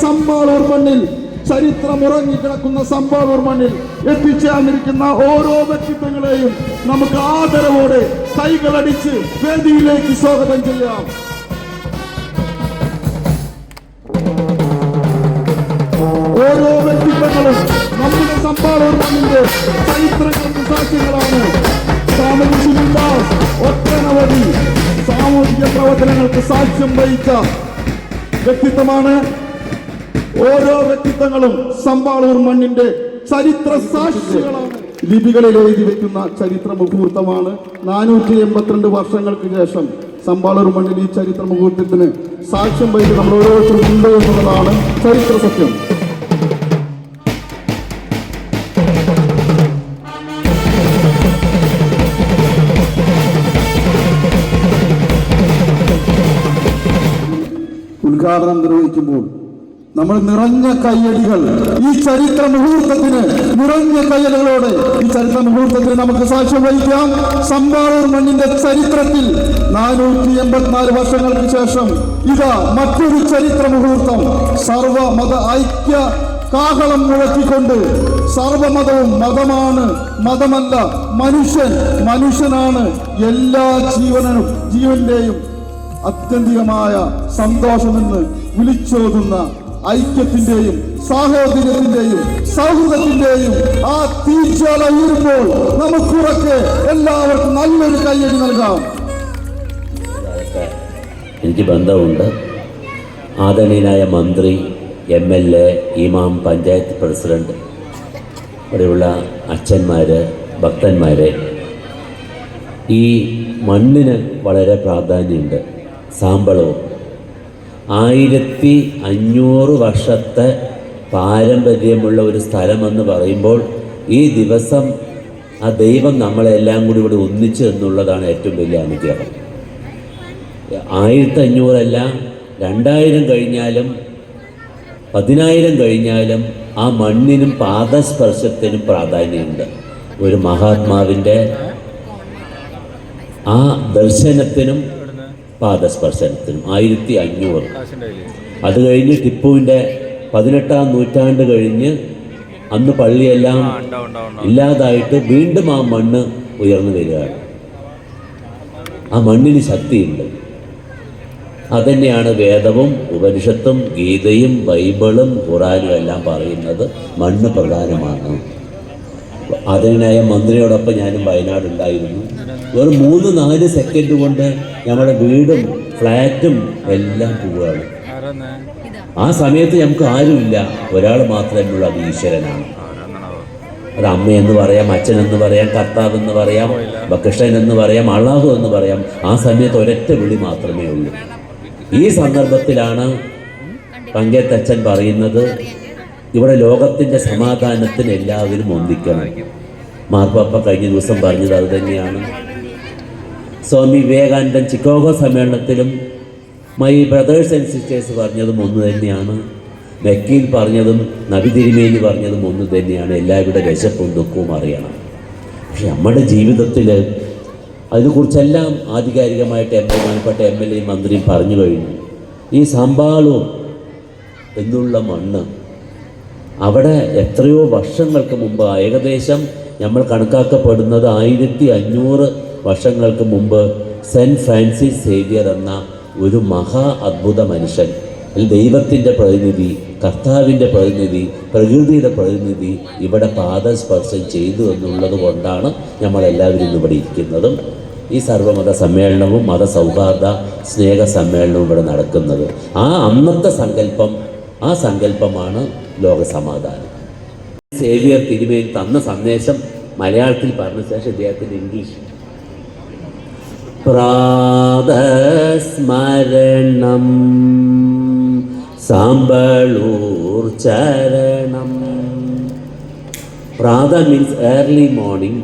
സമ്പാളൂർ ചരിത്രം ഉറങ്ങിക്കിടക്കുന്ന സമ്പാളൂർ മണ്ണിൽ എത്തിച്ചേർന്നിരിക്കുന്ന ഓരോ വ്യക്തിത്വങ്ങളെയും നമുക്ക് ആദരവോടെ കൈകളടിച്ച് വേദിയിലേക്ക് സ്വാഗതം ചെയ്യാം. ഓരോ വ്യക്തിത്വങ്ങളും നമ്മുടെ സമ്പാളൂർ മണ്ണിന്റെ ചരിത്രങ്ങൾക്ക് സാക്ഷികളാണ് ഒട്ടനവധി സാമൂഹിക പ്രവർത്തനങ്ങൾക്ക് സാക്ഷ്യം വഹിച്ച വ്യക്തിത്വമാണ് ഓരോ വ്യക്തിത്വങ്ങളും സമ്പാളൂർ മണ്ണിന്റെ ചരിത്ര സാക്ഷികളാണ്. ലിപികളിൽ എഴുതി വെക്കുന്ന ചരിത്ര മുഹൂർത്തമാണ്. നാനൂറ്റി എൺപത്തിരണ്ട് വർഷങ്ങൾക്ക് ശേഷം സമ്പാളൂർ മണ്ണിൽ ഈ ചരിത്ര മുഹൂർത്തത്തിന് സാക്ഷ്യം വഹിച്ച് നമ്മൾ ഓരോരുത്തരും ഉണ്ട് എന്നുള്ളതാണ് ചരിത്ര സത്യം. ഉദ്ഘാടനം നിർവഹിക്കുമ്പോൾ നമ്മൾ നിറഞ്ഞ കയ്യടികൾ ഈ ചരിത്ര മുഹൂർത്തത്തിന് നിറഞ്ഞ കയ്യടികളോടെ ഈ ചരിത്ര മുഹൂർത്തത്തിന് നമുക്ക് സാക്ഷ്യം വഹിക്കാം. സമ്പാറൂർ മണ്ണിന്റെ ചരിത്രത്തിൽ നാനൂറ്റി എൺപത്തിനാല് വർഷങ്ങൾക്ക് ശേഷം ഇതാ മറ്റൊരു ചരിത്ര മുഹൂർത്തം. സർവ മത ഐക്യ കാഹളം മുഴക്കിക്കൊണ്ട് സർവമതവും മതമാണ് മതമല്ല മനുഷ്യൻ മനുഷ്യനാണ് എല്ലാ ജീവനും ജീവന്റെയും അത്യന്തികമായ സന്തോഷമെന്ന് വിളിച്ചോതുന്ന ഐക്യത്തിന്റെയും സാഹോദര്യത്തിന്റെയും സൗഹൃദത്തിന്റെയും ആ തീജ്വാല ഉയരുമ്പോൾ നമുക്കുറക്കെ എല്ലാവർക്കും നല്ലൊരു കയ്യടി നൽകാം. എനിക്ക് ബന്ധമുണ്ട്. ആദരണീയനായ മന്ത്രി എം എൽ എ ഇമാം പഞ്ചായത്ത് പ്രസിഡന്റ് ഇവിടെയുള്ള അച്ഛന്മാർ ഭക്തന്മാരെ ഈ മണ്ണിന് വളരെ പ്രാധാന്യമുണ്ട്. സാമ്പളവും ആയിരത്തി അഞ്ഞൂറ് വർഷത്തെ പാരമ്പര്യമുള്ള ഒരു സ്ഥലമെന്ന് പറയുമ്പോൾ ഈ ദിവസം ആ ദൈവം നമ്മളെല്ലാം കൂടി ഇവിടെ ഒന്നിച്ചു എന്നുള്ളതാണ് ഏറ്റവും വലിയ അനുഗ്രഹം. ആയിരത്തി അഞ്ഞൂറല്ല രണ്ടായിരം കഴിഞ്ഞാലും പതിനായിരം കഴിഞ്ഞാലും ആ മണ്ണിനും പാദസ്പർശത്തിനും പ്രാധാന്യമുണ്ട്. ഒരു മഹാത്മാവിന്റെ ആ ദർശനത്തിനും പാദസ്പർശനത്തിനും ആയിരത്തി അഞ്ഞൂറ് അത് കഴിഞ്ഞ് ടിപ്പുവിന്റെ പതിനെട്ടാം നൂറ്റാണ്ട് കഴിഞ്ഞ് അന്ന് പള്ളിയെല്ലാം ഇല്ലാതായിട്ട് വീണ്ടും ആ മണ്ണ് ഉയർന്നു വരികയാണ്. ആ മണ്ണിന് ശക്തിയുണ്ട്. അതന്നെയാണ് വേദവും ഉപനിഷത്തും ഗീതയും ബൈബിളും ഖുറാനും എല്ലാം പറയുന്നത് മണ്ണ് പ്രധാനമാണ്. അതിനായ മന്ത്രിയോടൊപ്പം ഞാനും വയനാട് ഉണ്ടായിരുന്നു വെറും മൂന്ന് നാല് സെക്കൻഡ് കൊണ്ട് ഞങ്ങളുടെ വീടും ഫ്ലാറ്റും എല്ലാം പോവുകയാണ്. ആ സമയത്ത് നമുക്ക് ആരുമില്ല. ഒരാൾ മാത്രമേ ഉള്ളൂ അത് ഈശ്വരനാണ്. അത് അമ്മയെന്ന് പറയാം അച്ഛനെന്ന് പറയാം കർത്താവ് എന്ന് പറയാം കൃഷ്ണൻ എന്ന് പറയാം അള്ളാഹു എന്ന് പറയാം. ആ സമയത്ത് ഒരൊറ്റ വിളി മാത്രമേ ഉള്ളൂ. ഈ സന്ദർഭത്തിലാണ് പങ്കേത്തച്ഛൻ പറയുന്നത് ഇവിടെ ലോകത്തിന്റെ സമാധാനത്തിന് എല്ലാവരും ഒന്നിക്കണം. മാർപ്പാപ്പ കഴിഞ്ഞ ദിവസം പറഞ്ഞത് അത് തന്നെയാണ്. സ്വാമി വിവേകാനന്ദൻ ചിക്കാഗോ സമ്മേളനത്തിലും മൈ ബ്രദേഴ്സ് ആൻഡ് സിസ്റ്റേഴ്സ് പറഞ്ഞതും ഒന്ന് തന്നെയാണ്. വക്കീൽ പറഞ്ഞതും നബി തിരുമേനി പറഞ്ഞതും ഒന്ന് തന്നെയാണ്. എല്ലാവരുടെ രശപ്പും ദുഃഖവും അറിയണം. പക്ഷെ നമ്മുടെ ജീവിതത്തിൽ അതിനെക്കുറിച്ചെല്ലാം ആധികാരികമായിട്ട് എം ബഹുമാനപ്പെട്ട എം എൽ എയും മന്ത്രിയും പറഞ്ഞു കഴിഞ്ഞു. ഈ സമ്പാളും എന്നുള്ള മണ്ണ് അവിടെ എത്രയോ വർഷങ്ങൾക്ക് മുമ്പ് ഏകദേശം നമ്മൾ കണക്കാക്കപ്പെടുന്നത് ആയിരത്തി അഞ്ഞൂറ് വർഷങ്ങൾക്ക് മുമ്പ് സെന്റ് ഫ്രാൻസിസ് സേവിയർ എന്ന ഒരു മഹാ അദ്ഭുത മനുഷ്യൻ. ദൈവത്തിന്റെ പ്രതിനിധി കർത്താവിന്റെ പ്രതിനിധി പ്രകൃതിയുടെ പ്രതിനിധി ഇവിടെ പാദസ്പർശം ചെയ്തു എന്നുള്ളത് കൊണ്ടാണ് നമ്മളെല്ലാവരും ഇന്ന് ഇവിടെ ഇരിക്കുന്നതും. ഈ സർവമത സമ്മേളനവും മതസൗഹാർദ്ദ സ്നേഹ സമ്മേളനവും ഇവിടെ നടക്കുന്നത്. ആ അന്നത്തെ സങ്കല്പം ആ സങ്കല്പമാണ് ലോകസമാധാനം. സേവിയർ തിരുമേനി തന്ന സന്ദേശം മലയാളത്തിൽ പറഞ്ഞ ശേഷം ഇദ്ദേഹത്തിന്റെ ഇംഗ്ലീഷ്. പ്രാതസ്മരണം സാമ്പളൂർ ചരണം. പ്രാത മീൻസ് ഏർലി മോർണിംഗ്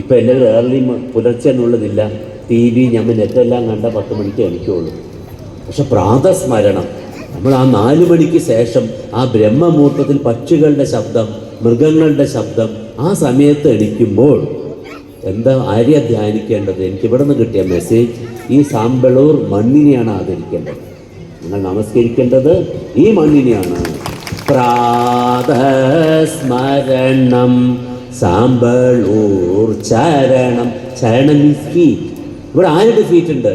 ഇപ്പം എല്ലാവരും ഏർലി പുലർച്ചെ എന്നുള്ളതില്ല. ടി വി ഞമ്മ നെറ്റെല്ലാം കണ്ട പത്ത് മണിക്ക് എനിക്കുള്ളൂ പക്ഷെ പ്രാതസ്മരണം നമ്മൾ ആ നാല് മണിക്ക് ശേഷം ആ ബ്രഹ്മമുഹൂർത്തത്തിൽ പക്ഷികളുടെ ശബ്ദം മൃഗങ്ങളുടെ ശബ്ദം ആ സമയത്ത് എണിക്കുമ്പോൾ എന്താ ആര്യ ധ്യാനിക്കേണ്ടത്? എനിക്ക് ഇവിടെ നിന്ന് കിട്ടിയ മെസ്സേജ് ഈ സാമ്പളൂർ മണ്ണിനെയാണ് ആദരിക്കേണ്ടത്. നിങ്ങൾ നമസ്കരിക്കേണ്ടത് ഈ മണ്ണിനെയാണ്. പ്രാതസ്മരണം സാമ്പളൂർ ചരണം ചരണം ഇവിടെ ആരുടെ ഫീറ്റ് ഉണ്ട്?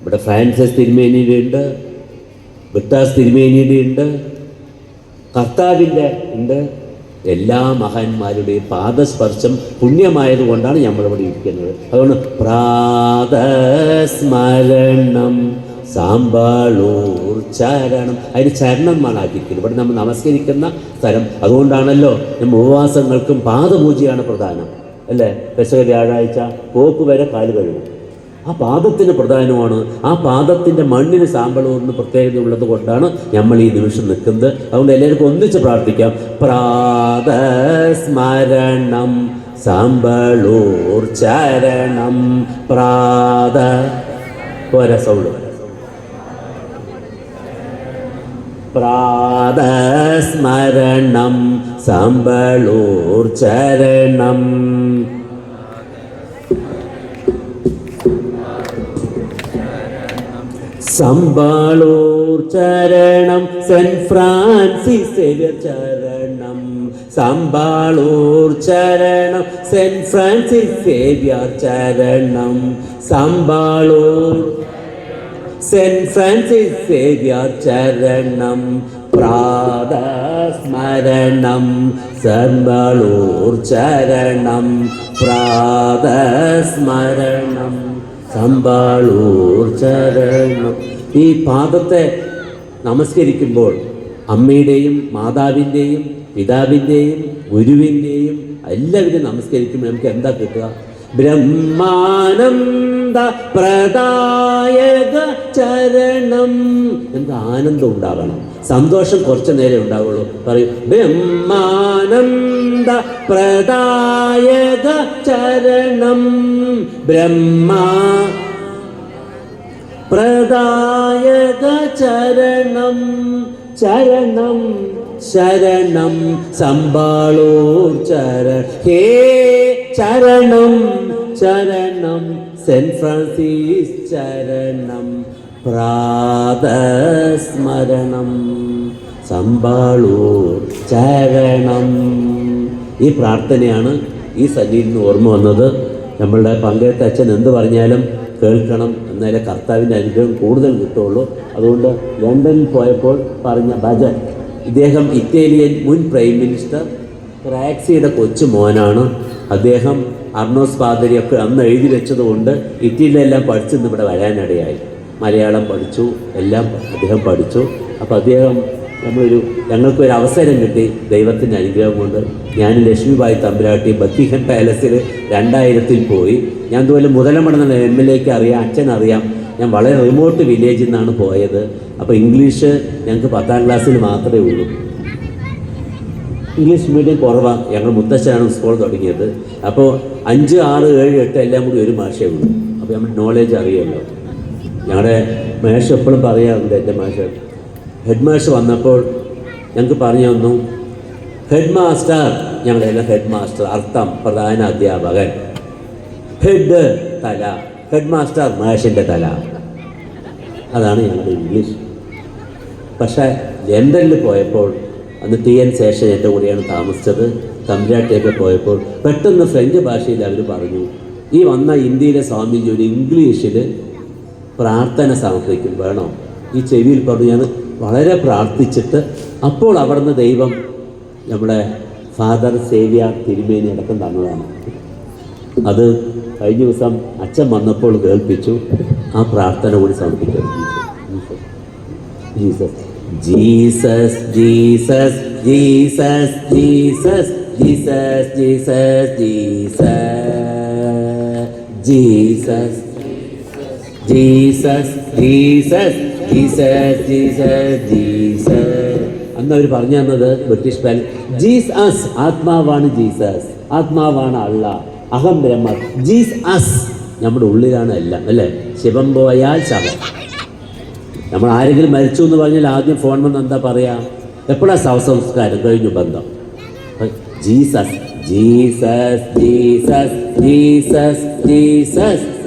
ഇവിടെ ഫ്രാൻസിസ് തിരുമേനിയുടെ ഉണ്ട് വിട്ടാസ് തിരുമേനിയുടെ ഉണ്ട് കർത്താവിന്റെ ഉണ്ട്. എല്ലാ മഹാന്മാരുടെയും പാദസ്പർശം പുണ്യമായത് കൊണ്ടാണ് നമ്മളിവിടെ ഇരിക്കുന്നത്. അതുകൊണ്ട് പ്രാതസ്മരണം സാമ്പാളൂർ ചരണം അതിന് ചരണം എന്നാണ് ആക്കിയിരിക്കുന്നത് ഇവിടെ നമ്മൾ നമസ്കരിക്കുന്ന സ്ഥലം അതുകൊണ്ടാണല്ലോ നമ്മൾ ഉപവാസങ്ങൾക്കും പാദപൂജയാണ് പ്രധാനം. അല്ലേ? പെസക വ്യാഴാഴ്ച പോക്ക് വരെ കാൽ കഴുകും. ആ പാദത്തിന് പ്രധാനമാണ്. ആ പാദത്തിന്റെ മണ്ണിന് സാമ്പളൂറിന് പ്രത്യേകത ഉള്ളത് കൊണ്ടാണ് നമ്മൾ ഈ നിമിഷം നിൽക്കുന്നത്. അതുകൊണ്ട് എല്ലാവർക്കും ഒന്നിച്ച് പ്രാർത്ഥിക്കാം. പ്രാതസ്മരണം സാമ്പളൂർ ചരണം. പ്രാത പോരാ സൗണ്ട്. പ്രാതസ്മരണം സാമ്പളൂർ ചരണം. സമ്പാളൂർ ചരണം സെന്റ് ഫ്രാൻസിസ് സേവ്യർ ചരണം. സമ്പാളൂർ ചരണം സെന്റ് ഫ്രാൻസിസ് സേവ്യർ ചരണം. സമ്പാളൂർ സെന്റ് ഫ്രാൻസിസ് സേവ്യർ ചരണം. പ്രാതസ്മരണം സമ്പാളൂർ ചരണം. പ്രാതസ്മരണം. സമ്പാളൂർ ചരണം. ഈ പാദത്തെ നമസ്കരിക്കുമ്പോൾ അമ്മയുടെയും മാതാവിന്റെയും പിതാവിന്റെയും ഗുരുവിന്റെയും എല്ലാവരും നമസ്കരിക്കുമ്പോൾ നമുക്ക് എന്താ കിട്ടുക? ബ്രഹ്മാനന്ദ പ്രദായക ചരണം. എന്താ ആനന്ദം ഉണ്ടാകണം. സന്തോഷം കുറച്ചു നേരം ഉണ്ടാവുള്ളൂ. പറയും ബ്രഹ്മാനന്ദ പ്രദായക ചരണം ബ്രഹ്മ പ്രദായക ചരണം ചരണം ശരണം സമ്പാളൂർ ചര ഹേ ചരണം ചരണം സെന്റ് ഫ്രാൻസിസ് ചരണം പ്രാതസ്മരണം. സമ്പാളൂർ ചരണം. ഈ പ്രാർത്ഥനയാണ് ഈ സജീവിൽ നിന്ന് ഓർമ്മ വന്നത്. നമ്മളുടെ പങ്കെടുത്ത അച്ഛൻ എന്ത് പറഞ്ഞാലും കേൾക്കണം എന്നാലേ കർത്താവിന്റെ അനുഗ്രഹം കൂടുതൽ കിട്ടുള്ളൂ അതുകൊണ്ട് ലണ്ടനിൽ പോയപ്പോൾ പറഞ്ഞ ഭജൻ ഇദ്ദേഹം ഇറ്റാലിയൻ മുൻ പ്രൈം മിനിസ്റ്റർ ക്രാക്സിയുടെ കൊച്ചു മോനാണ്. അദ്ദേഹം അർണോസ് പാതിരിയൊക്കെ അന്ന് എഴുതി വെച്ചതുകൊണ്ട് ഇറ്റലിയിലെല്ലാം പഠിച്ചിന്ന് ഇവിടെ വരാനിടയായി. മലയാളം പഠിച്ചു എല്ലാം അദ്ദേഹം പഠിച്ചു. അപ്പോൾ അദ്ദേഹം നമ്മളൊരു ഞങ്ങൾക്കൊരു അവസരം കിട്ടി ദൈവത്തിന്റെ അനുഗ്രഹം കൊണ്ട്. ഞാൻ ലക്ഷ്മിബായി തമ്പുരാട്ടി ബത്തിഹൻ പാലസിൽ രണ്ടായിരത്തിൽ പോയി. ഞാൻ ഇതുപോലെ മുതലമടന്ന എം എൽ എക്ക് അറിയാം അച്ഛനറിയാം ഞാൻ വളരെ റിമോട്ട് വില്ലേജിൽ നിന്നാണ് പോയത്. അപ്പോൾ ഇംഗ്ലീഷ് ഞങ്ങൾക്ക് പത്താം ക്ലാസ്സിൽ മാത്രമേ ഉള്ളൂ. ഇംഗ്ലീഷ് മീഡിയം കുറവാണ് ഞങ്ങൾ മുത്തശ്ശനാണ് സ്കൂൾ തുടങ്ങിയത്. അപ്പോൾ അഞ്ച് ആറ് ഏഴ് എട്ട് എല്ലാം കൂടി ഒരു ഭാഷയേ ഉള്ളൂ. അപ്പോൾ നമ്മൾ നോളേജ് അറിയാമല്ലോ ഞങ്ങളുടെ മേശ എപ്പോഴും പറയാറുണ്ട് എന്റെ മേശ ഹെഡ് മാഷ് വന്നപ്പോൾ ഞങ്ങൾക്ക് പറഞ്ഞു തന്നു ഹെഡ് മാസ്റ്റർ ഞങ്ങളെല്ലാം ഹെഡ് മാസ്റ്റർ അർത്ഥം പ്രധാന അധ്യാപകൻ. ഹെഡ് തല ഹെഡ് മാസ്റ്റർ മേഷിന്റെ തല. അതാണ് ഞങ്ങളുടെ ഇംഗ്ലീഷ്. പക്ഷേ ലണ്ടനിൽ പോയപ്പോൾ അന്ന് ടി എൻ ശേഷൻ എന്റെ കൂടെയാണ് താമസിച്ചത് തമിഴ്നാട്ടിലേക്ക് പോയപ്പോൾ പെട്ടെന്ന് ഫ്രഞ്ച് ഭാഷയിൽ അവർ പറഞ്ഞു ഈ വന്ന ഇന്ത്യയിലെ സ്വാമിജി ഒരു ഇംഗ്ലീഷിൽ പ്രാർത്ഥന സമർപ്പിക്കും വേണോ. ഈ ചെവിയിൽ പറഞ്ഞു ഞാൻ വളരെ പ്രാർത്ഥിച്ചിട്ട് അപ്പോൾ അവിടുന്ന് ദൈവം നമ്മുടെ ഫാദർ സേവ്യ തിരുമേനി അടക്കം തന്നതാണ്. അത് കഴിഞ്ഞ ദിവസം അച്ഛൻ വന്നപ്പോൾ കേൾപ്പിച്ചു. ആ പ്രാർത്ഥന കൂടി സമർപ്പിക്കും Jesus Jesus Jesus Jesus Jesus Jesus Jesus Jesus Jesus. Jesus Jesus Jesus Jesus Jesus. അന്ന് അവർ പറഞ്ഞു തന്നത് ബ്രിട്ടീഷ് പാൽ ജീസസ് ആത്മാവാണ് ജീസസ് ആത്മാവാണ് അള്ള അഹം ബ്രഹ്മ ജീസ് അസ് നമ്മുടെ ഉള്ളിലാണ് എല്ലാം അല്ലേ? ശിവം പോയാൽ ശവം. നമ്മൾ ആരെങ്കിലും മരിച്ചു എന്ന് പറഞ്ഞാൽ ആദ്യം ഫോൺ വന്ന് എന്താ പറയാ? എപ്പോഴാ ശവസംസ്കാരം കഴിഞ്ഞു ബന്ധം. Jesus Jesus Jesus Jesus Jesus.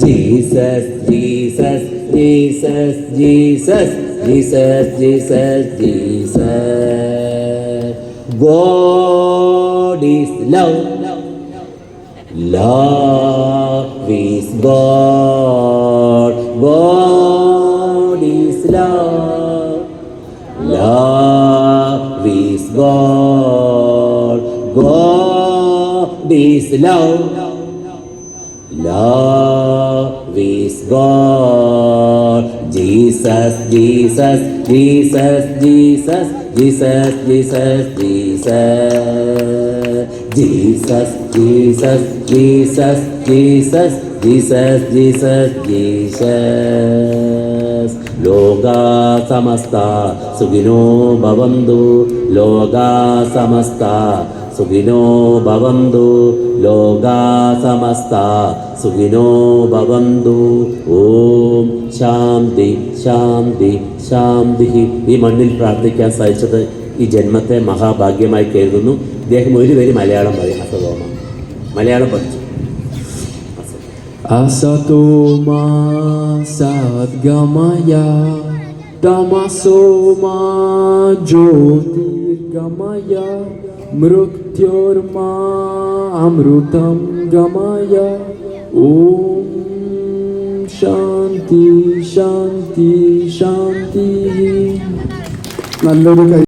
Jesus, Jesus, Jesus, Jesus, Jesus, Jesus, Jesus. God is love. Love is God. God is love. Love is God. God is love. Love We's God. Jesus, Jesus, Jesus, Jesus, Jesus, Jesus, Jesus. Jesus, Jesus, Jesus, Jesus, Jesus, Jesus, Jesus. लोगा समस्ता सुगिनो भवन्तु लोगा समस्ता സുഖിനോ ഭവന്തു ലോകാ സമസ്ത സുഖിനോ ഭവന്തു ഓം ശാന്തി ശാന്തി ശാന്തി ഈ മണ്ണിൽ പ്രാർത്ഥിക്കാൻ സാധിച്ചത് ഈ ജന്മത്തെ മഹാഭാഗ്യമായി കരുതുന്നു. ഇദ്ദേഹം ഒരു പേര് മലയാളം പറയും. അസതോമ മലയാളം പഠിച്ചു. അസതോമ സദ്ഗമയ തമസോമ Tamaso मृत्योर्मामृतं गमय ॐ शान्ति शान्ति शान्तिः നല്ലൊരു കൈ